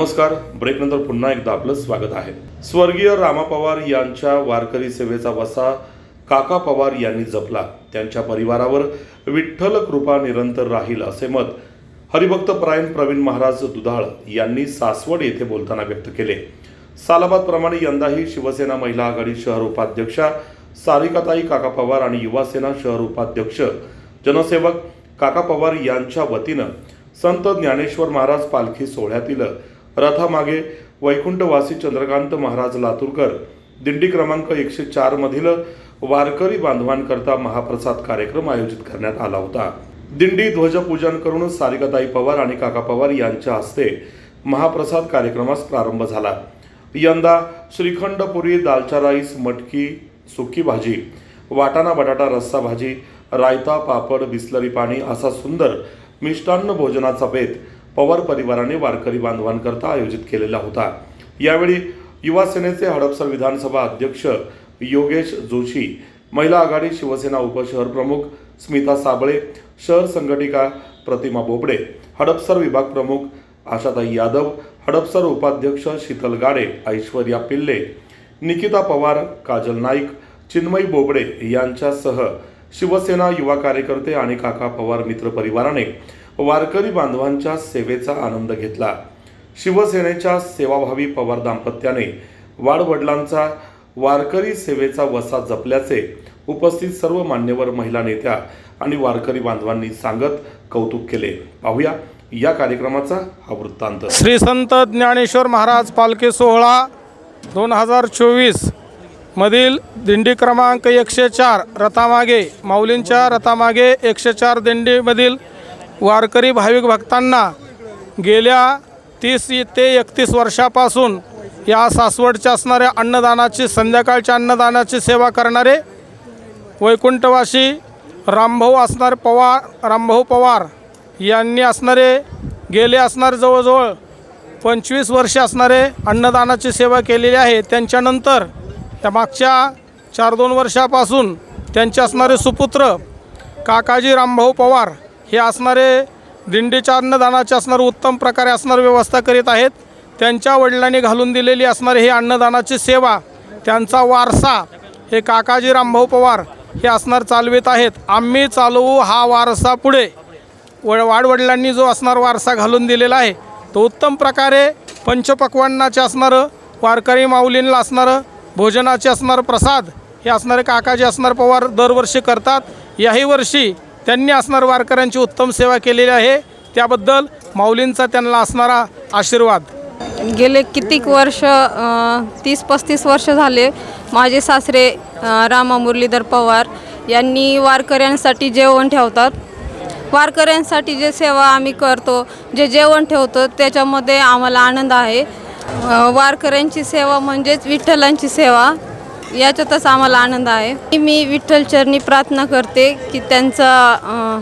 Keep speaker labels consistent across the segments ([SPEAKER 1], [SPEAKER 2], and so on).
[SPEAKER 1] नमस्कार. ब्रेकनंतर पुन्हा एकदा आपलं स्वागत आहे. स्वर्गीय रामा पवार यांच्या वारकरी सेवेचा वसा काका पवार यांनी जपला. त्यांच्या परिवारावर विठ्ठल कृपा निरंतर राहील असे मत हरिभक्त परायण प्रवीण महाराज दुधाळ यांनी सासवड येथे बोलताना व्यक्त केले. सालाबादप्रमाणे यंदाही शिवसेना महिला आघाडी शहर उपाध्यक्षा सारिकाताई काका पवार आणि युवासेना शहर उपाध्यक्ष जनसेवक काका पवार यांच्या वतीनं संत ज्ञानेश्वर महाराज पालखी सोहळ्यातील रथामागे वैकुंठवासी चंद्रकांत महाराज लातूरकर दिंडी क्रमांक एकशे चारमधील वारकरी बांधवांकरता महाप्रसाद कार्यक्रम आयोजित करण्यात आला होता. दिंडी ध्वजपूजन करून सारिकाताई पवार आणि काका पवार यांच्या हस्ते महाप्रसाद कार्यक्रमास प्रारंभ झाला. यंदा श्रीखंड पुरी दालचा राईस मटकी सुकी भाजी वाटाणा बटाटा रस्सा भाजी रायता पापड बिस्लरी पाणी असा सुंदर मिष्टान्न भोजनाचा बेत पवार परिवाराने वारकरी बांधवांकरता आयोजित केलेला होता. यावेळी युवा सेनेचे हडपसर विधानसभा अध्यक्ष योगेश जोशी महिला आघाडी शिवसेना उपशहर प्रमुख स्मिता साबळे शहर संघटिका प्रतिमा बोबडे हडपसर विभाग प्रमुख आशाताई यादव हडपसर उपाध्यक्ष शीतल गाडे ऐश्वर्या पिल्ले निकिता पवार काजल नाईक चिन्मयी बोबडे यांच्यासह शिवसेना युवा कार्यकर्ते आणि काका पवार मित्र परिवाराने वारकरी बांधवांच्या सेवेचा आनंद घेतला. शिवसेनेच्या सेवाभावी पवार दाम्पत्याने वाडवडिलांचा वारकरी सेवेचा वसा जपल्याचे उपस्थित सर्व मान्यवर महिला नेत्या आणि वारकरी बांधवांनी सांगत कौतुक केले. पाहूया या कार्यक्रमाचा हा वृत्तांत.
[SPEAKER 2] श्री संत ज्ञानेश्वर महाराज पालखी सोहळा दोन हजार चोवीस मधील दिंडी क्रमांक एकशे चार रथामागे माऊलींच्या रथामागे एकशे चार दिंडीमधील वारकरी भाविक भक्तांना गेल्या तीस ते एकतीस वर्षापासून या सासवडच्या असणाऱ्या अन्नदानाची संध्याकाळच्या अन्नदानाची सेवा करणारे वैकुंठवासी रामभाऊ असणारे पवार रामभाऊ पवार यांनी असणारे गेले असणारे जवळजवळ पंचवीस वर्ष असणारे अन्नदानाची सेवा केलेली आहे. त्यांच्यानंतर त्या मागच्या चार दोन वर्षापासून त्यांचे असणारे सुपुत्र काकाजी रामभाऊ पवार हे असणारे दिंडीच्या अन्नदानाचे असणारे उत्तम प्रकारे असणारी व्यवस्था करीत आहेत. त्यांच्या वडिलांनी घालून दिलेली असणारी ही अन्नदानाची सेवा त्यांचा वारसा हे काकाजी रामभाऊ पवार हे असणार चालवित आहेत. आम्ही चालवू हा वारसा पुढे. व वाडवडिलांनी जो असणार वारसा घालून दिलेला आहे तो उत्तम प्रकारे पंचपक्वांनाचे असणारं वारकरी माऊलींना असणारं भोजनाचे असणारं प्रसाद हे असणारे काकाजी असणार पवार दरवर्षी करतात. याही वर्षी त्यांनी असणार वारकऱ्यांची उत्तम सेवा केलेली आहे. त्याबद्दल माऊलींचा त्यांना असणारा आशीर्वाद.
[SPEAKER 3] गेले कितीक वर्ष तीस पस्तीस वर्ष झाले माझे सासरे रामा मुरलीधर पवार यांनी वारकऱ्यांसाठी जेवण ठेवतात. वारकऱ्यांसाठी जे सेवा आम्ही करतो जे जेवण ठेवतो त्याच्यामध्ये आम्हाला आनंद आहे. वारकऱ्यांची सेवा म्हणजेच विठ्ठलांची सेवा. याच्यातच आम्हाला आनंद आहे. मी विठ्ठलचरणी प्रार्थना करते की त्यांचा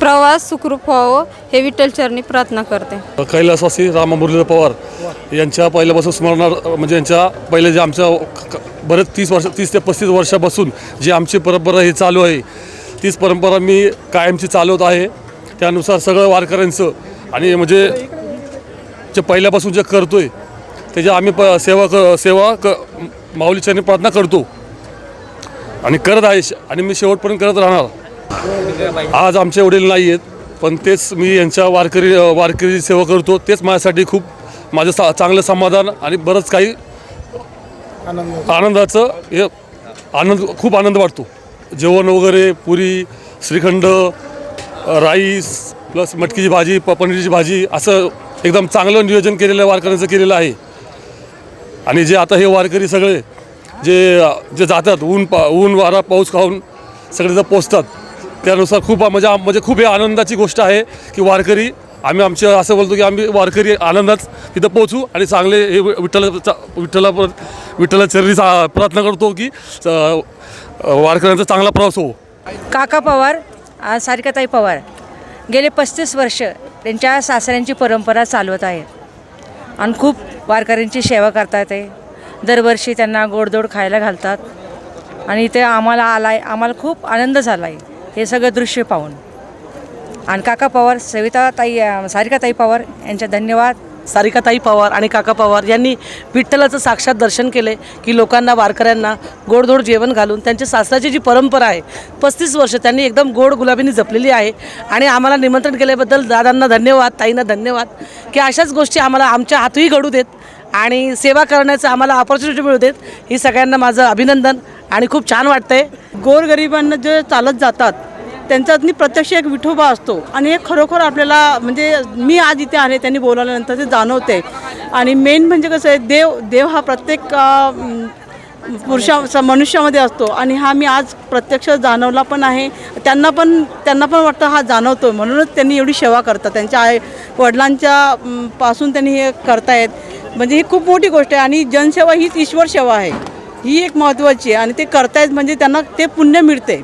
[SPEAKER 3] प्रवास सुखरूप व्हावं हे विठ्ठलचरणी प्रार्थना करते.
[SPEAKER 4] कैलासवासी रामा मुरलीधर पवार यांच्या पहिल्यापासून स्मरणार म्हणजे यांच्या पहिले जे आमच्या क- बरेच तीस वर्ष तीस ते पस्तीस वर्षापासून जी आमची परंपरा ही चालू आहे तीच परंपरा मी कायमची चालवत आहे. त्यानुसार सगळं वारकऱ्यांचं आणि म्हणजे जे पहिल्यापासून जे करतोय त्याच्या आम्ही प सेवा क सेवा क माऊलीच्या प्रार्थना करतो. आणि करत आहे आणि मी शेवटपर्यंत करत राहणार. आज आमचे वडील नाही आहेत पण तेच मी यांच्या वारकरी वारकरी सेवा करतो. तेच माझ्यासाठी खूप माझं सा चांगलं समाधान आणि बरंच काही आनंदाचं हे आनंद खूप आनंद वाटतो. जेवण वगैरे पुरी श्रीखंड राईस प्लस मटकीची भाजी प पनीरची भाजी असं एकदम चांगलं नियोजन केलेलं वारकऱ्यांचं केलेलं आहे. आणि जे आता हे वारकरी सगळे जे जे जातात ऊन पा ऊन वारा पाऊस खाऊन सगळे जर पोचतात त्यानुसार खूप म्हणजे म्हणजे खूप हे आनंदाची गोष्ट आहे की वारकरी आम्ही आमचे असं बोलतो की आम्ही वारकरी आनंदात तिथं पोचू आणि चांगले हे विठ्ठलाचा विठ्ठला विठ्ठला चरणी प्रार्थना करतो की वारकऱ्यांचा चांगला प्रवास हो.
[SPEAKER 5] काका पवार सारिकाताई पवार गेले पस्तीस वर्ष त्यांच्या सासऱ्यांची परंपरा चालवत आहे. आणि खूप वारकऱ्यांची सेवा करतात येते दरवर्षी त्यांना गोडधोड खायला घालतात. आणि इथे आम्हाला आला आहे आम्हाला खूप आनंद झाला आहे हे सगळं दृश्य पाहून. आणि काका पवार सविताताई सारिकाताई पवार यांच्या धन्यवाद.
[SPEAKER 6] सारिकाताई पवार आणि काका पवार यांनी विठ्ठलाचं साक्षात दर्शन केले की लोकांना वारकऱ्यांना गोडधोड जेवण घालून त्यांच्या सासऱ्याची जी परंपरा आहे पस्तीस वर्ष त्यांनी एकदम गोड गुलाबीने जपलेली आहे. आणि आम्हाला निमंत्रण केल्याबद्दल दादांना धन्यवाद ताईंना धन्यवाद की अशाच गोष्टी आम्हाला आमच्या हातही घडू देत आणि सेवा करण्याचं आम्हाला ऑपॉर्च्युनिटी मिळू देत. ही सगळ्यांना माझं अभिनंदन आणि खूप छान वाटतंय.
[SPEAKER 7] गोरगरिबांना जे चालत जातात त्यांच्यातनी प्रत्यक्ष एक विठोबा असतो. आणि हे खरोखर आपल्याला म्हणजे मी आज इथे आले त्यांनी बोलावल्यानंतर ते जाणवते. आणि मेन म्हणजे कसं आहे देव देव हा प्रत्येक पुरुषा स- मनुष्यामध्ये असतो. आणि हा मी आज प्रत्यक्ष जाणवला पण आहे. त्यांना पण त्यांना पण वाटतं हा जाणवतो म्हणूनच त्यांनी एवढी सेवा करतात. त्यांच्या आई वडिलांच्या पासून त्यांनी हे करतायत. म्हणजे ही खूप मोठी गोष्ट आहे. आणि जनसेवा हीच ईश्वर सेवा आहे. ही एक महत्त्वाची आहे. आणि ते करतायत म्हणजे त्यांना ते पुण्य मिळते